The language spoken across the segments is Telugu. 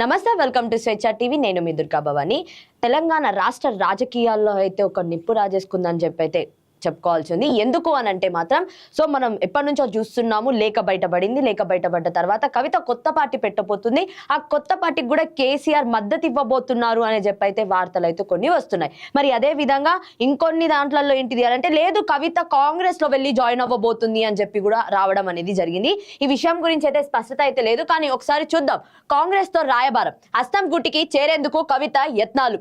నమస్తే వెల్కమ్ టు స్వేచ్ఛ టీవీ. నేను మీ దుర్గా భవాని. తెలంగాణ రాష్ట్ర రాజకీయాల్లో అయితే ఒక నిప్పు రాజేసుకుందని చెప్పైతే చెప్పుకోవాల్సి ఉంది ఎందుకు అని అంటే మాత్రం సో మనం ఎప్పటి నుంచో చూస్తున్నాము లేక బయటపడింది లేక బయటపడ్డ తర్వాత కవిత కొత్త పార్టీ పెట్టబోతుంది. ఆ కొత్త పార్టీకి కూడా కేసీఆర్ మద్దతు ఇవ్వబోతున్నారు అని చెప్పి అయితే వార్తలు అయితే కొన్ని వస్తున్నాయి. మరి అదే విధంగా ఇంకొన్ని దాంట్లలో ఏంటిది అని అంటే లేదు కవిత కాంగ్రెస్లో వెళ్ళి జాయిన్ అవ్వబోతుంది అని చెప్పి కూడా రావడం అనేది జరిగింది. ఈ విషయం గురించి అయితే స్పష్టత అయితే లేదు కానీ ఒకసారి చూద్దాం. కాంగ్రెస్తో రాయబారం. అస్తం గుటికి చేరేందుకు కవిత యత్నాలు.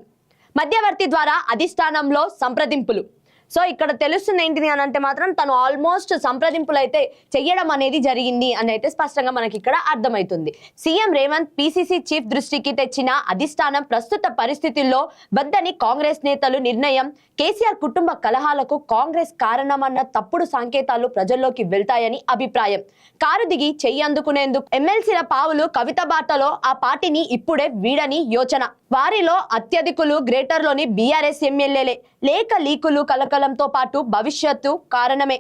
మధ్యవర్తి ద్వారా అధిష్టానంలో సంప్రదింపులు. సో ఇక్కడ తెలుస్తుంది ఏంటిది అని అంటే మాత్రం తను ఆల్మోస్ట్ సంప్రదింపులు అయితే చెయ్యడం అనేది జరిగింది అని అయితే స్పష్టంగా మనకి ఇక్కడ అర్థమవుతుంది సీఎం రేవంత్ పిసిసి చీఫ్ దృష్టికి తెచ్చిన అధిష్టానం ప్రస్తుత పరిస్థితుల్లో వద్దని కాంగ్రెస్ నేతలు నిర్ణయం కేసీఆర్ కుటుంబ కలహాలకు కాంగ్రెస్ కారణమన్న తప్పుడు సంకేతాలు ప్రజల్లోకి వెళ్తాయని అభిప్రాయం. కారు దిగి చెయ్యి అందుకునేందుకు ఎమ్మెల్సీల పావులు కవిత బాటలో ఆ పార్టీని ఇప్పుడే వీడని యోచన. వారిలో అత్యధికులు గ్రేటర్లోని బీఆర్ఎస్ ఎమ్మెల్యేలే. లేక లీకులు కలకలంతో పాటు భవిష్యత్తు కారణమే.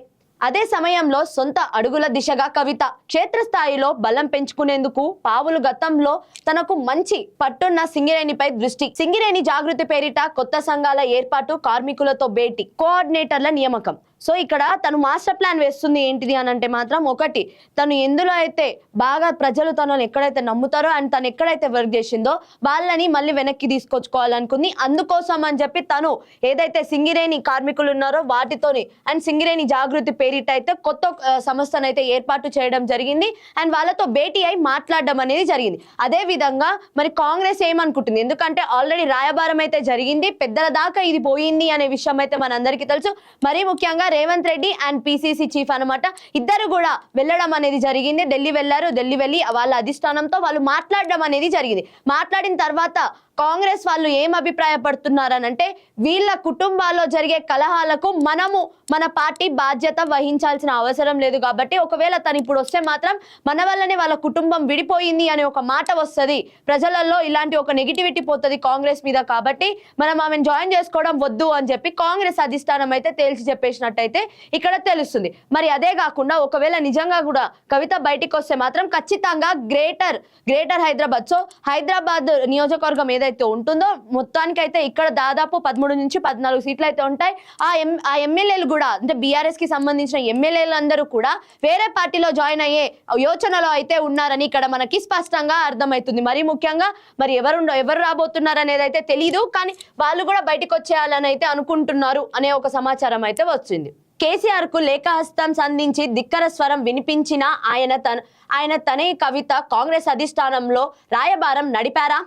అదే సమయంలో సొంత అడుగుల దిశగా కవిత క్షేత్రస్థాయిలో బలం పెంచుకునేందుకు పావులు గతంలో తనకు మంచి పట్టున్న సింగిరేణిపై దృష్టి. సింగిరేణి జాగృతి పేరిట కొత్త సంఘాల ఏర్పాటు కార్మికులతో భేటీ. కోఆర్డినేటర్ల నియామకం. సో ఇక్కడ తను మాస్టర్ ప్లాన్ వేస్తుంది ఏంటిది అని అంటే మాత్రం ఒకటి తను ఎందులో అయితే బాగా ప్రజలు తనను ఎక్కడైతే నమ్ముతారో అండ్ తను ఎక్కడైతే వర్క్ చేసిందో వాళ్ళని మళ్ళీ వెనక్కి తీసుకొచ్చుకోవాలనుకుంది. అందుకోసం అని చెప్పి తను ఏదైతే సింగిరేణి కార్మికులు ఉన్నారో వాటితోని అండ్ సింగిరేణి జాగృతి పేరిట అయితే కొత్త సంస్థనైతే సంస్థను అయితే ఏర్పాటు చేయడం జరిగింది. అండ్ వాళ్ళతో భేటీ అయి మాట్లాడడం అనేది జరిగింది. అదే విధంగా మరి కాంగ్రెస్ ఏమనుకుంటుంది? ఎందుకంటే ఆల్రెడీ రాయబారం అయితే జరిగింది. పెద్దల దాకా ఇది పోయింది అనే విషయం అయితే మనందరికీ తెలుసు. మరీ ముఖ్యంగా Revanth Reddy and PCC chief అన్నమాట. ఇద్దరు కూడా వెళ్ళడం అనేది జరిగింది. ఢిల్లీ వెళ్ళారు. ఢిల్లీ వెళ్ళి వాళ్ళ అధిష్టానంతో వాళ్ళు మాట్లాడడం అనేది జరిగింది. మాట్లాడిన తర్వాత కాంగ్రెస్ వాళ్ళు ఏం అభిప్రాయపడుతున్నారనంటే వీళ్ళ కుటుంబాల్లో జరిగే కలహాలకు మనము మన పార్టీ బాధ్యత వహించాల్సిన అవసరం లేదు కాబట్టి ఒకవేళ తను ఇప్పుడు వస్తే మాత్రం మన వల్లనే వాళ్ళ కుటుంబం విడిపోయింది అనే ఒక మాట వస్తుంది. ప్రజలలో ఇలాంటి ఒక నెగిటివిటీ పోతుంది కాంగ్రెస్ మీద కాబట్టి మనం ఆమెను జాయిన్ చేసుకోవడం వద్దు అని చెప్పి కాంగ్రెస్ అధిష్టానం అయితే తేల్చి చెప్పేసినట్టయితే ఇక్కడ తెలుస్తుంది. మరి అదే కాకుండా ఒకవేళ నిజంగా కూడా కవిత బయటికి వస్తే మాత్రం ఖచ్చితంగా greater greater Hyderabad. So Hyderabad నియోజకవర్గం ఏదైతే ఉంటుందో మొత్తానికి అయితే ఇక్కడ దాదాపు పదమూడు నుంచి పద్నాలుగు సీట్లు అయితే ఉంటాయి. ఆ ఎం ఆ ఎమ్మెల్యేలు కూడా అంటే బీఆర్ఎస్కి సంబంధించిన ఎమ్మెల్యేలందరూ కూడా వేరే పార్టీలో జాయిన్ అయ్యే యోచనలో అయితే ఉన్నారని ఇక్కడ మనకి స్పష్టంగా అర్థమవుతుంది. మరి ముఖ్యంగా మరి ఎవరు ఎవరు రాబోతున్నారు అనేది అయితే తెలియదు కానీ వాళ్ళు కూడా బయటకు వచ్చేయాలని అయితే అనుకుంటున్నారు అనే ఒక సమాచారం అయితే వచ్చింది. కేసీఆర్కు లేఖహస్తం సంధించి ధిక్కర స్వరం వినిపించిన ఆయన తన ఆయన తనే కవిత కాంగ్రెస్ అధిష్టానంలో రాయబారం నడిపారా?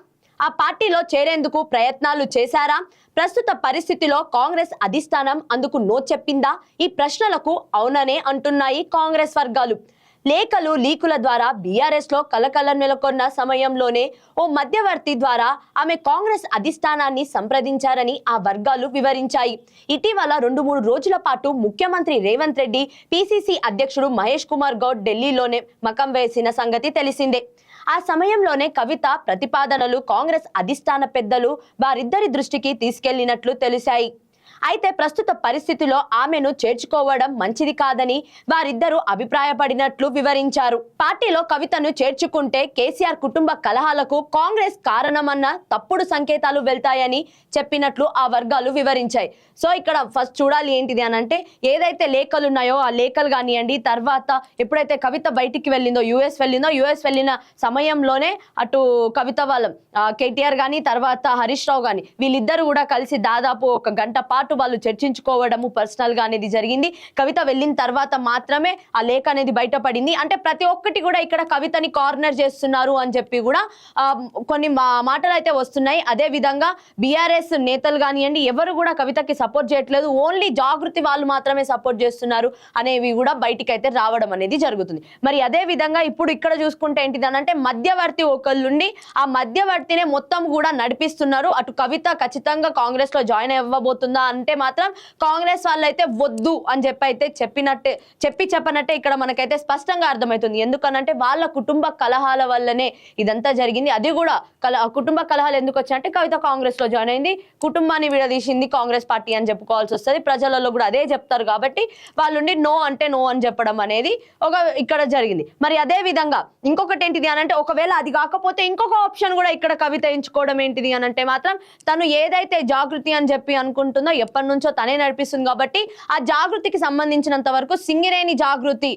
ఆ పార్టీలో చేరేందుకు ప్రయత్నాలు చేశారా? ప్రస్తుత పరిస్థితిలో కాంగ్రెస్ అధిష్టానం అందుకు నో చెప్పిందా? ఈ ప్రశ్నలకు అవుననే అంటున్నాయి కాంగ్రెస్ వర్గాలు. లేఖలు లీకుల ద్వారా బీఆర్ఎస్లో కలకలం నెలకొన్న సమయంలోనే ఓ మధ్యవర్తి ద్వారా ఆమె కాంగ్రెస్ అధిష్టానాన్ని సంప్రదించారని ఆ వర్గాలు వివరించాయి. ఇటీవల రెండు మూడు రోజుల పాటు ముఖ్యమంత్రి రేవంత్ రెడ్డి పిసిసి అధ్యక్షుడు మహేష్ కుమార్ గౌడ్ ఢిల్లీలోనే మకం వేసిన సంగతి తెలిసిందే. ఆ సమయంలోనే కవిత ప్రతిపాదనలు కాంగ్రెస్ అధిష్టాన పెద్దలు వారిద్దరి దృష్టికి తీసుకెళ్ళినట్లు తెలిసాయి అయితే ప్రస్తుత పరిస్థితిలో ఆమెను చేర్చుకోవడం మంచిది కాదని వారిద్దరూ అభిప్రాయపడినట్లు వివరించారు. పార్టీలో కవితను చేర్చుకుంటే కేసీఆర్ కుటుంబ కలహాలకు కాంగ్రెస్ కారణమన్న తప్పుడు సంకేతాలు వెళ్తాయని చెప్పినట్లు ఆ వర్గాలు వివరించాయి. సో ఇక్కడ ఫస్ట్ చూడాలి ఏంటిది అని అంటే ఏదైతే లేఖలు ఉన్నాయో ఆ లేఖలు కానివ్వండి తర్వాత ఎప్పుడైతే కవిత బయటికి వెళ్ళిందో యుఎస్ వెళ్ళిందో యుఎస్ వెళ్ళిన సమయంలోనే అటు కవిత వాళ్ళం కేటీఆర్ కానీ తర్వాత హరీష్ రావు కానీ వీళ్ళిద్దరు కూడా కలిసి దాదాపు ఒక గంట పాటు వాళ్ళు చర్చించుకోవడము పర్సనల్గా అనేది జరిగింది. కవిత వెళ్ళిన తర్వాత మాత్రమే ఆ లేఖ అనేది బయటపడింది. అంటే ప్రతి ఒక్కటి కూడా ఇక్కడ కవితని కార్నర్ చేస్తున్నారు అని చెప్పి కూడా కొన్ని మా- మాటలు అయితే వస్తున్నాయి. అదే విధంగా బీఆర్ఎస్ నేతలు కానివ్వండి ఎవరు కూడా కవితకి సపోర్ట్ చేయట్లేదు. ఓన్లీ జాగృతి వాళ్ళు మాత్రమే సపోర్ట్ చేస్తున్నారు అనేవి కూడా బయటికి అయితే రావడం అనేది జరుగుతుంది. మరి అదే విధంగా ఇప్పుడు ఇక్కడ చూసుకుంటే ఏంటిది అని అంటే మధ్యవర్తి ఒకళ్ళుండి ఆ మధ్యవర్తినే మొత్తం కూడా నడిపిస్తున్నారు. అటు కవిత ఖచ్చితంగా కాంగ్రెస్లో జాయిన్ అవ్వబోతుందా అన్న అంటే మాత్రం కాంగ్రెస్ వాళ్ళైతే వద్దు అని చెప్పి అయితే చెప్పినట్టే చెప్పి చెప్పనట్టే ఇక్కడ మనకైతే స్పష్టంగా అర్థమవుతుంది. ఎందుకనంటే వాళ్ళ కుటుంబ కలహాల వల్లనే ఇదంతా జరిగింది. అది కూడా కల కుటుంబ కలహాలు ఎందుకు వచ్చాయంటే కవిత కాంగ్రెస్లో జాయిన్ అయింది. కుటుంబాన్ని విడదీసింది కాంగ్రెస్ పార్టీ అని చెప్పుకోవాల్సి వస్తుంది. ప్రజలలో కూడా అదే చెప్తారు కాబట్టి వాళ్ళుండి నో అంటే నో అని చెప్పడం అనేది ఒక ఇక్కడ జరిగింది. మరి అదే విధంగా ఇంకొకటి ఏంటిది అని అంటే ఒకవేళ అది కాకపోతే ఇంకొక ఆప్షన్ కూడా ఇక్కడ కవిత ఎంచుకోవడం ఏంటిది అని అంటే మాత్రం తను ఏదైతే జాగృతి అని చెప్పి అనుకుంటుందో ఎప్పటి నుంచో తనే నడిపిస్తుంది కాబట్టి ఆ జాగృతికి సంబంధించినంత వరకు సింగిరేణి జాగృతి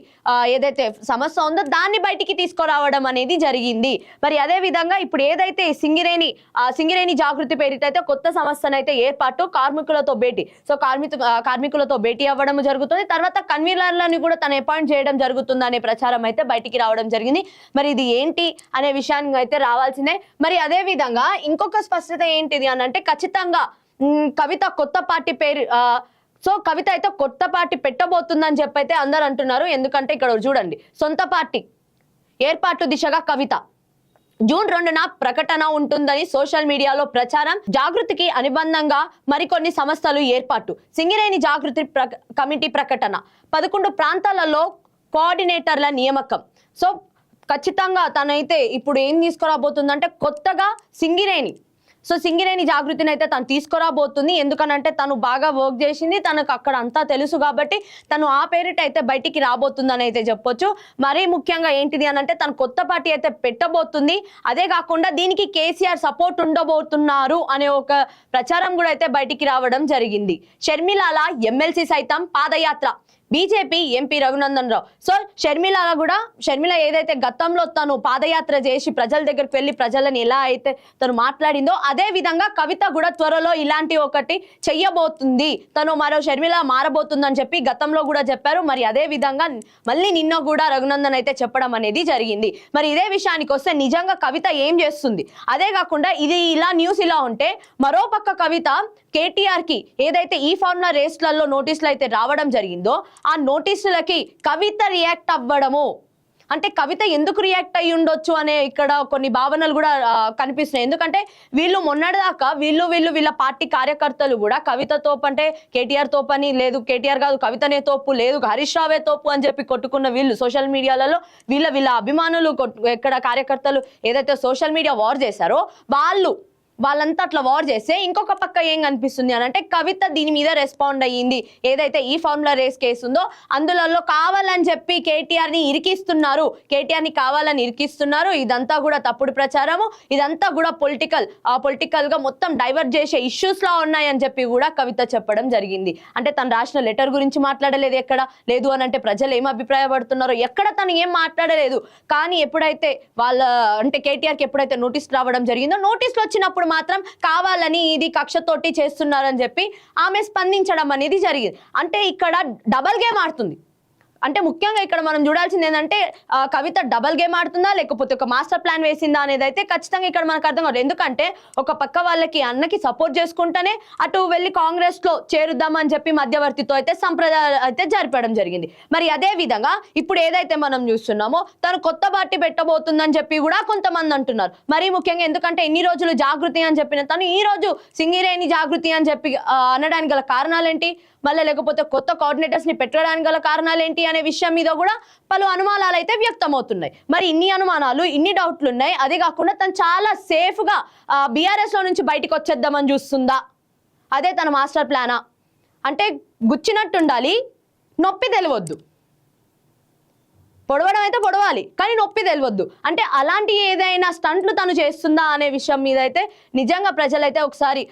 ఏదైతే సమస్య ఉందో దాన్ని బయటికి తీసుకురావడం అనేది జరిగింది. మరి అదే విధంగా ఇప్పుడు ఏదైతే సింగిరేణి సింగిరేణి జాగృతి పేరిట అయితే కొత్త సంస్థను అయితే ఏర్పాటు కార్మికులతో భేటీ సో కార్మిక కార్మికులతో భేటీ అవ్వడం జరుగుతుంది. తర్వాత కన్వీనర్లను కూడా తను అపాయింట్ చేయడం జరుగుతుంది అనే ప్రచారం అయితే బయటికి రావడం జరిగింది. మరి ఇది ఏంటి అనే విషయానికి అయితే రావాల్సిందే. మరి అదే విధంగా ఇంకొక స్పష్టత ఏంటిది అని అంటే ఖచ్చితంగా కవిత కొత్త పార్టీ పేరు సో కవిత అయితే కొత్త పార్టీ పెట్టబోతుందని చెప్పి అయితే అందరు అంటున్నారు. ఎందుకంటే ఇక్కడ చూడండి సొంత పార్టీ ఏర్పాటు దిశగా కవిత. జూన్ రెండున ప్రకటన ఉంటుందని సోషల్ మీడియాలో ప్రచారం జాగృతికి అనుబంధంగా మరికొన్ని సంస్థలు ఏర్పాటు. సింగిరేణి జాగృతి కమిటీ ప్రకటన. పదకొండు ప్రాంతాలలో కోఆర్డినేటర్ల నియామకం. సో ఖచ్చితంగా తనైతే ఇప్పుడు ఏం తీసుకురాబోతుందంటే కొత్తగా సింగిరేణి సో సింగిరేణి జాగృతిని అయితే తను తీసుకురాబోతుంది. ఎందుకనంటే తను బాగా వర్క్ చేసింది. తనకు అక్కడ అంతా తెలుసు కాబట్టి తను ఆ పేరిట అయితే బయటికి రాబోతుందని అయితే చెప్పొచ్చు. మరీ ముఖ్యంగా ఏంటిది అని అంటే తను కొత్త పార్టీ అయితే పెట్టబోతుంది. అదే కాకుండా దీనికి కేసీఆర్ సపోర్ట్ ఉండబోతున్నారు అనే ఒక ప్రచారం కూడా అయితే బయటికి రావడం జరిగింది. షర్మిలాల ఎమ్మెల్సీ సైతం padayatra. BJP MP Raghunandan Rao so Sharmila కూడా షర్మిల ఏదైతే గతంలో తను పాదయాత్ర చేసి ప్రజల దగ్గరికి వెళ్ళి ప్రజలను ఎలా అయితే తను మాట్లాడిందో అదే విధంగా కవిత కూడా త్వరలో ఇలాంటి ఒకటి చెయ్యబోతుంది. తను మరో షర్మిల మారబోతుందని చెప్పి గతంలో కూడా చెప్పారు. మరి అదే విధంగా మళ్ళీ నిన్న కూడా రఘునందన్ అయితే చెప్పడం అనేది జరిగింది. మరి ఇదే విషయానికి వస్తే నిజంగా కవిత ఏం చేస్తుంది? అదే కాకుండా ఇది ఇలా న్యూస్ ఇలా ఉంటే మరో పక్క కవిత కేటీఆర్కి ఏదైతే ఈ ఫార్ములా రేస్లలో నోటీసులు అయితే రావడం జరిగిందో ఆ నోటీసులకి కవిత రియాక్ట్ అవ్వడము. అంటే కవిత ఎందుకు రియాక్ట్ అయ్యి ఉండొచ్చు అనే ఇక్కడ కొన్ని భావనలు కూడా కనిపిస్తున్నాయి. ఎందుకంటే వీళ్ళు మొన్నటిదాకా వీళ్ళు వీళ్ళు వీళ్ళ పార్టీ కార్యకర్తలు కూడా కవిత తోపు అంటే కేటీఆర్ తోపు అని లేదు కేటీఆర్ కాదు కవితనే తోపు లేదు హరీష్ రావే తోపు అని చెప్పి కొట్టుకున్న వీళ్ళు సోషల్ మీడియాలలో వీళ్ళ వీళ్ళ అభిమానులు కొట్టు- ఎక్కడ కార్యకర్తలు ఏదైతే సోషల్ మీడియా వార్ చేశారో వాళ్ళు వాళ్ళంతా అట్లా వార్ చేస్తే ఇంకొక పక్క ఏం కనిపిస్తుంది అని అంటే కవిత దీని మీద రెస్పాండ్ అయ్యింది. ఏదైతే ఈ ఫార్ములా రేస్ కేసు ఉందో అందులో కావాలని చెప్పి కేటీఆర్ని ఇరికిస్తున్నారు. కేటీఆర్ని కావాలని ఇరికిస్తున్నారు. ఇదంతా కూడా తప్పుడు ప్రచారము. ఇదంతా కూడా పొలిటికల్ ఆ పొలిటికల్గా మొత్తం డైవర్ట్ చేసే ఇష్యూస్లో ఉన్నాయని చెప్పి కూడా కవిత చెప్పడం జరిగింది. అంటే తను రాసిన లెటర్ గురించి మాట్లాడలేదు ఎక్కడ? లేదు అని అంటే ప్రజలు ఏం అభిప్రాయపడుతున్నారో? ఎక్కడ తను ఏం మాట్లాడలేదు? కానీ ఎప్పుడైతే వాళ్ళ అంటే కేటీఆర్కి ఎప్పుడైతే నోటీస్ రావడం జరిగిందో నోటీసులు వచ్చినప్పుడు మాత్రం కావాలని ఇది కక్షతోటి చేస్తున్నారని చెప్పి ఆమె స్పందించడం అనేది జరిగింది. అంటే ఇక్కడ డబల్ గేమ్ ఆడుతుంది. అంటే ముఖ్యంగా ఇక్కడ మనం చూడాల్సింది ఏంటంటే కవిత డబల్ గేమ్ ఆడుతుందా లేకపోతే ఒక మాస్టర్ ప్లాన్ వేసిందా అనేది అయితే ఖచ్చితంగా ఇక్కడ మనకు అర్థం కాదు ఎందుకంటే ఒక పక్క వాళ్ళకి అన్నకి సపోర్ట్ చేసుకుంటేనే అటు వెళ్ళి కాంగ్రెస్లో చేరుద్దామని చెప్పి మధ్యవర్తితో అయితే సంప్రదాయాలు అయితే జరిపడం జరిగింది. మరి అదే విధంగా ఇప్పుడు ఏదైతే మనం చూస్తున్నామో తను కొత్త పార్టీ పెట్టబోతుందని చెప్పి కూడా కొంతమంది అంటున్నారు. మరీ ముఖ్యంగా ఎందుకంటే ఎన్ని రోజులు జాగృతి అని చెప్పిన తను ఈ రోజు సింగిరేణి జాగృతి అని చెప్పి అనడానికి గల కారణాలేంటి? మళ్ళీ లేకపోతే కొత్త కోఆర్డినేటర్స్ని పెట్టడానికి గల కారణాలు ఏంటి అనే విషయం మీద కూడా పలు అనుమానాలు అయితే వ్యక్తమవుతున్నాయి. మరి ఇన్ని అనుమానాలు ఇన్ని డౌట్లు ఉన్నాయి అదే కాకుండా తను చాలా సేఫ్గా బీఆర్ఎస్లో నుంచి బయటకు వచ్చేద్దామని చూస్తుందా? అదే తన మాస్టర్ ప్లానా అంటే గుచ్చినట్టు ఉండాలి నొప్పి తెలియవద్దు పొడవడం అయితే పొడవాలి కానీ నొప్పి తెలియవద్దు అంటే అలాంటి ఏదైనా స్టంట్లు తను చేస్తుందా అనే విషయం మీద అయితే నిజంగా ప్రజలైతే ఒకసారి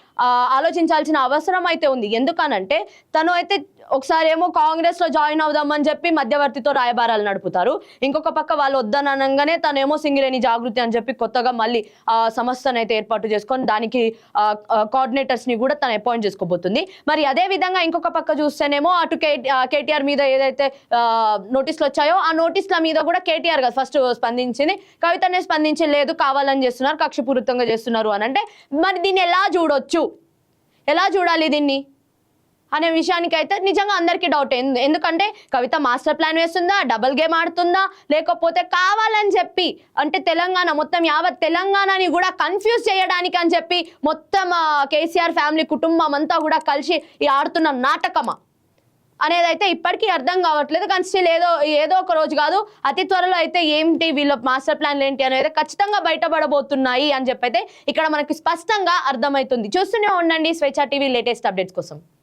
ఆలోచించాల్సిన అవసరం అయితే ఉంది. ఎందుకనంటే తను అయితే ఒకసారి ఏమో కాంగ్రెస్లో జాయిన్ అవుదామని చెప్పి మధ్యవర్తితో రాయబారాలు నడుపుతారు. ఇంకొక పక్క వాళ్ళు వద్దనగానే తనేమో సింగిరేణి జాగృతి అని చెప్పి కొత్తగా మళ్ళీ ఆ సంస్థను అయితే ఏర్పాటు చేసుకొని దానికి కోఆర్డినేటర్స్ని కూడా తను అపాయింట్ చేసుకోబోతుంది. మరి అదే విధంగా ఇంకొక పక్క చూస్తేనేమో అటు కేటీఆర్ మీద ఏదైతే నోటీసులు వచ్చాయో ఆ నోటీసుల మీద కూడా కేటీఆర్ కదా ఫస్ట్ స్పందించింది. కవితనే స్పందించి లేదు కావాలని చేస్తున్నారు కక్షపూరితంగా చేస్తున్నారు అని అంటే మరి దీన్ని ఎలా చూడొచ్చు? ఎలా చూడాలి దీన్ని? అనే విషయానికి అయితే నిజంగా అందరికీ డౌట్ ఎందుకంటే కవిత మాస్టర్ ప్లాన్ వేస్తుందా డబుల్ గేమ్ ఆడుతుందా లేకపోతే కావాలని చెప్పి అంటే తెలంగాణ మొత్తం యావత్ తెలంగాణని కూడా కన్ఫ్యూజ్ చేయడానికి అని చెప్పి మొత్తం కేసీఆర్ ఫ్యామిలీ కుటుంబం అంతా కూడా కలిసి ఈ ఆడుతున్న నాటకమా? అనేది అయితే ఇప్పటికీ అర్థం కావట్లేదు. కానీ స్టిల్ ఏదో ఏదో ఒక రోజు కాదు అతి త్వరలో అయితే ఏంటి వీళ్ళ మాస్టర్ ప్లాన్లు ఏంటి అనేది ఖచ్చితంగా బయటపడబోతున్నాయి అని చెప్పి అయితే ఇక్కడ మనకి స్పష్టంగా అర్థమవుతుంది. చూస్తూనే ఉండండి స్వేచ్ఛ టీవీ లేటెస్ట్ అప్డేట్స్ కోసం.